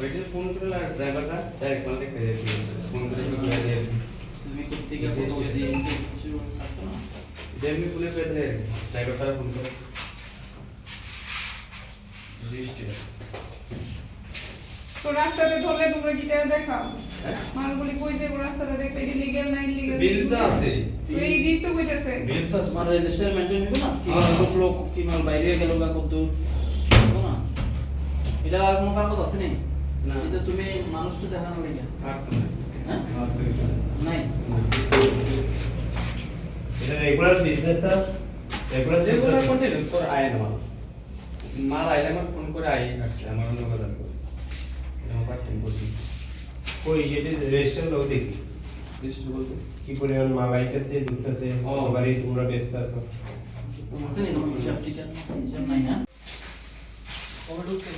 ওইটা ফোন করে ড্রাইভারটা ডাইরেক্ট মাল দেখতে যাচ্ছি ফোন করে কি করে দিয়ে তুমি কোথেকে ফটো দেয় ড্রাইভারটা ফোন করে রেজিস্ট্রি তো রাস্তাতে ধরলে তোমরা কি এটা দেখাও? মালগুলি কই যাব রাস্তাতে দেখলে এটা লিগ্যাল না ইলিগ্যাল বিল তো আছে। তো এই দিক তো কইতেছে। বিল তো আছে। তোমার রেজিস্টার মেনটেন হবে না? কি হ্যাঁ। ঢুকলো কি মাল বাইরে গেল বা কত না? এটা আর কোনো কাগজ আছে নেই? না। এটা তুমি মানুষটা দেখানো লাগে। আর তো হ্যাঁ? তো নাই। এটা রেগুলার বিজনেস না রেগুলার রেগুলার কন্টিনিউ করে আয় না মাল আইলে আমার ফোন করে আই আসছে আমার অন্য কথা করে আমার টাইম করছি কই এটা রেজিস্টার লোক দেখি রেজিস্ট্রি বলতে? কি পরিমাণ মাল আইতেছে ঢুকতেছে? ও। বাড়ি তোমরা ব্যস্ত আছো? আছে নি তোমার হিসাব নাই না? কবে ঢুকতে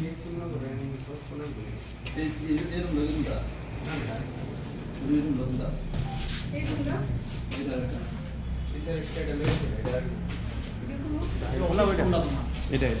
계획 쓰려고 그러는 거 뻔한 거예요. 얘, 얘 이름, 이름 넣는다. 우리 이름 넣는다. 일본가? 기다릴까? 이사를 시작하면 내가 일본어? 올라올려. 올라도 마. 이래 이래.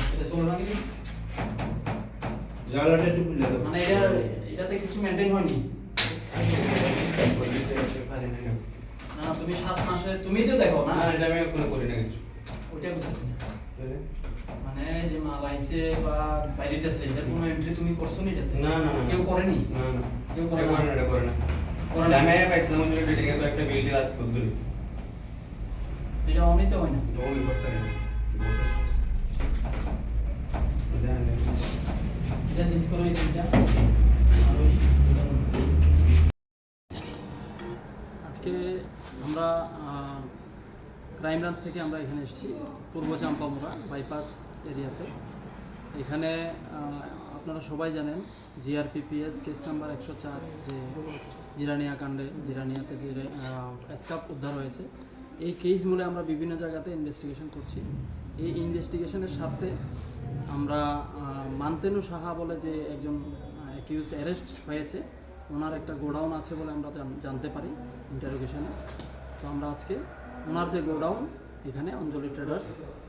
জানলাটা একটু খুলে দাও। মানে এটা এটাতে কিছু মেনটেন হয়নি। না না না না, তুমি সাত মাসে তুমি তো দেখো না? না এটা আমি কোনো করি না কিছু। বুঝতেছি না। মানে যে মাল আইছে বা বাইরেতেছে এটা কোনো এন্ট্রি তুমি করছ নি এটাতে? না না না কেউ করেনি? না না। কেউ করে না? না এটা করে না। করে না? আমি পাইছিলাম ওই ডেটিং এর একটা বিল দিয়ে আসতে দিল এটা অনিতে হয় না? জমি করতে নেই আজকে আমরা ক্রাইম ব্রাঞ্চ থেকে আমরা এখানে এসেছি, পূর্ব চাম্পামোড়া বাইপাস এরিয়াতে। এখানে আপনারা সবাই জানেন জিআরপিপিএস কেস নাম্বার একশো চার, যে জিরানিয়া কাণ্ডে, জিরানিয়াতে যে স্কাপ উদ্ধার হয়েছে। এই কেস মূলে আমরা বিভিন্ন জায়গাতে ইনভেস্টিগেশন করছি। এই ইনভেস্টিগেশনের সাথে আমরা মান্তেনু সাহা বলে যে একজন অ্যাকিউজড অ্যারেস্ট হয়েছে ওনার একটা গোডাউন আছে বলে আমরা জানতে পারি ইন্টারোগেশনে তো আমরা আজকে ওনার যে গোডাউন এখানে অঞ্জলি ট্রেডার্স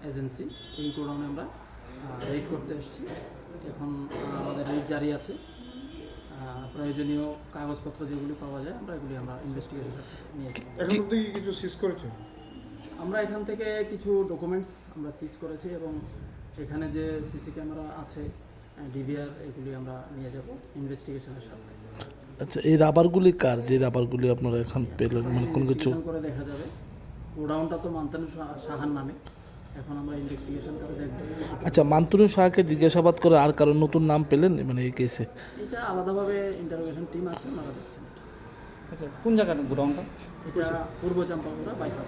এজেন্সি এই গোডাউনে আমরা রেড করতে এসেছি। এখন আমাদের রেড জারি আছে। প্রয়োজনীয় কাগজপত্র যেগুলি পাওয়া যায় আমরা এগুলি আমরা ইনভেস্টিগেশন নিয়ে। এখন কিছু সিজ করেছে আমরা এখান থেকে কিছু ডকুমেন্টস আমরা সিজ করেছি এবং এখানে যে সিসি ক্যামেরা আছে ডিভিআর এগুলি আমরা নিয়ে যাব ইনভেস্টিগেশনের সাথে। আচ্ছা এই রাবারগুলি কার? যে রাবারগুলি আপনারা এখন পেলেন মানে কোন কিছু? করে দেখা যাবে। গোডাউনটা তো মান্তানু শাহ- সাহার নামে। এখন আমরা ইনভেস্টিগেশন করে দেখব। আচ্ছা মান্তুরু শাহকে জিজ্ঞাসাবাদ করে আর কারও নতুন নাম পেলেন মানে এই কেসে এটা আলাদাভাবে ইন্টারোগেশন টিম আছে ওনারা দেখছেন। আচ্ছা কোন জায়গাটা গোডাউনটা? এটা পূর্ব চাম্পাপুরা বাইপাস